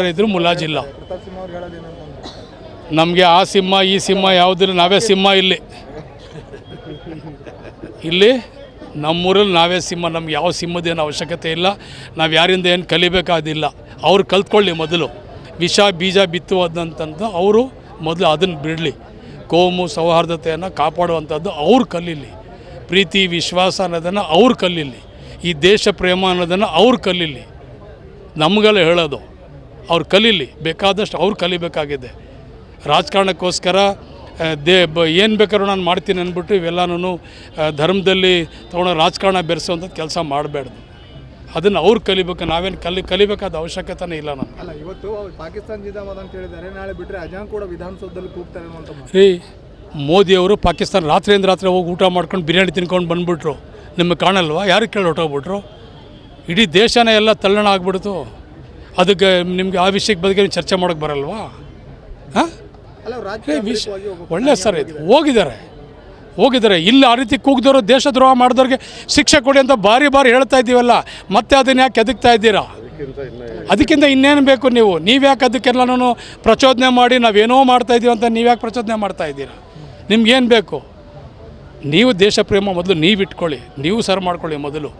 ಇದ್ರು ಮುಲಾಜಿಲ್ಲ. ನಮಗೆ ಆ ಸಿಂಹ, ಈ ಸಿಂಹ ಯಾವುದಿಲ್ಲ, ನಾವೇ ಸಿಂಹ ಇಲ್ಲಿ. ಇಲ್ಲಿ ನಮ್ಮೂರಲ್ಲಿ ನಾವೇ ಸಿಂಹ, ನಮ್ಗೆ ಯಾವ ಸಿಂಹದೇನು ಅವಶ್ಯಕತೆ ಇಲ್ಲ. ನಾವು ಯಾರಿಂದ ಏನು ಕಲಿಬೇಕಾದಿಲ್ಲ ಅವ್ರು ಕಲ್ತ್ಕೊಳ್ಳಿ ಮೊದಲು. ವಿಷ, ಬೀಜ ಬಿತ್ತುವುದಂತಂದು ಅವರು ಮೊದಲು ಅದನ್ನು ಬಿಡಲಿ. ಕೋಮು ಸೌಹಾರ್ದತೆಯನ್ನು ಕಾಪಾಡುವಂಥದ್ದು ಅವ್ರು ಕಲೀಲಿ. ಪ್ರೀತಿ, ವಿಶ್ವಾಸ ಅನ್ನೋದನ್ನು ಅವ್ರು ಕಲೀಲಿ. ಈ ದೇಶ ಪ್ರೇಮ ಅನ್ನೋದನ್ನು ಅವ್ರು ಕಲೀಲಿ. ನಮಗೆಲ್ಲ ಹೇಳೋದು. ಅವ್ರು ಕಲೀಲಿ ಬೇಕಾದಷ್ಟು ಅವ್ರು ಕಲಿಬೇಕಾಗಿದೆ. ರಾಜಕಾರಣಕ್ಕೋಸ್ಕರ ದೇ ಬ ಏನು ಬೇಕಾದ್ರೂ ನಾನು ಮಾಡ್ತೀನಿ ಅಂದ್ಬಿಟ್ಟು ಇವೆಲ್ಲನೂ ಧರ್ಮದಲ್ಲಿ ತೊಗೊಂಡು ರಾಜಕಾರಣ ಬೆರೆಸುವಂಥದ್ದು ಕೆಲಸ ಮಾಡಬೇಡ್ದು. ಅದನ್ನು ಅವ್ರು ಕಲಿಬೇಕು ನಾವೇನು ಕಲಿ ಕಲಿಬೇಕಾದ ಅವಶ್ಯಕತೆನೇ ಇಲ್ಲ ನಾನು ಅಲ್ಲ ಇವತ್ತು ಪಾಕಿಸ್ತಾನ ಜಿಂದಾಬಾದ್ ಅಂತ ಹೇಳಿದ್ದಾರೆ ನಾಳೆ ಬಿಟ್ಟರೆ ಅಜಾನ್ ಕೂಡ ವಿಧಾನಸೌಧದಲ್ಲಿ ಕೂಗ್ತಾರೆ ಅನ್ನುವಂಥ. ರೀ ಮೋದಿಯವರು ಪಾಕಿಸ್ತಾನ ರಾತ್ರಿಯಿಂದ ರಾತ್ರಿ ಹೋಗಿ ಊಟ ಮಾಡ್ಕೊಂಡು ಬಿರಿಯಾನಿ ತಿನ್ಕೊಂಡು ಬಂದುಬಿಟ್ರು. ನಿಮಗೆ ಕಾಣಲ್ವಾ? ಯಾರು ಕೇಳಿ ಹೊಟ್ಟೋಗ್ಬಿಟ್ರು ಇಡೀ ದೇಶನೇ ಎಲ್ಲ ತಲ್ಲಣ ಆಗ್ಬಿಡ್ತು. ಅದಕ್ಕೆ ನಿಮಗೆ ಆ ವಿಷಯಕ್ಕೆ ಬಗ್ಗೆ ಚರ್ಚೆ ಮಾಡೋಕ್ಕೆ ಬರಲ್ವಾ? ಹಾಂ? ವಿಷ ಒಳ್ಳೆ ಸರ್ ಇದು ಹೋಗಿದ್ದಾರೆ. ಹೋಗಿದ್ದಾರೆ. ಇಲ್ಲಿ ಆ ರೀತಿ ಕೂಗಿದವರು ದೇಶದ್ರೋಹ ಮಾಡಿದವ್ರಿಗೆ ಶಿಕ್ಷೆ ಕೊಡಿ ಅಂತ ಬಾರಿ ಬಾರಿ ಹೇಳ್ತಾ ಇದ್ದೀವಲ್ಲ ಮತ್ತೆ ಅದನ್ನ ಯಾಕೆ ಎದುಕ್ತಾ ಇದ್ದೀರಾ? ಅದಕ್ಕಿಂತ ಇನ್ನೇನು ಬೇಕು ನೀವು? ನೀವ್ಯಾಕೆ ಅದಕ್ಕೆಲ್ಲನೂ ಪ್ರಚೋದನೆ ಮಾಡಿ ನಾವೇನೋ ಮಾಡ್ತಾ ಇದ್ದೀವಿ ಅಂತ ನೀವ್ಯಾಕೆ ಪ್ರಚೋದನೆ ಮಾಡ್ತಾ ಇದ್ದೀರಾ? ನಿಮ್ಗೇನು ಬೇಕು? ನೀವು ದೇಶ ಪ್ರೇಮ ಮೊದಲು ನೀವು ಇಟ್ಕೊಳ್ಳಿ ನೀವು ಸರ್ ಮಾಡ್ಕೊಳ್ಳಿ ಮೊದಲು.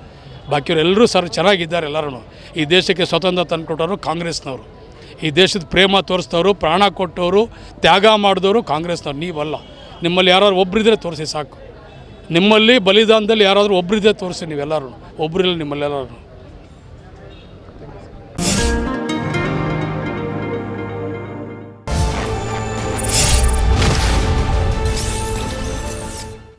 ಬಾಕಿಯವರೆಲ್ಲರೂ ಸರ್ ಚೆನ್ನಾಗಿದ್ದಾರೆ ಎಲ್ಲರೂ. ಈ ದೇಶಕ್ಕೆ ಸ್ವತಂತ್ರ ತಂದುಕೊಟ್ಟವರು ಕಾಂಗ್ರೆಸ್ನವರು. ಈ ದೇಶದ ಪ್ರೇಮ ತೋರಿಸಿದವರು, ಪ್ರಾಣ ಕೊಟ್ಟವರು, ತ್ಯಾಗ ಮಾಡಿದವರು ಕಾಂಗ್ರೆಸ್ನವ್ರು, ನೀವಲ್ಲ. ನಿಮ್ಮಲ್ಲಿ ಯಾರಾದ್ರು ಒಬ್ಬರಿದ್ರೆ ತೋರಿಸಿ ಸಾಕು. ನಿಮ್ಮಲ್ಲಿ ಬಲಿದಾನದಲ್ಲಿ ಯಾರಾದರೂ ಒಬ್ಬರಿದ್ರೆ ತೋರಿಸಿ ನೀವೆಲ್ಲರೂ. ಒಬ್ಬರಿಲ್ಲ ನಿಮ್ಮಲ್ಲೆಲ್ಲರೂ.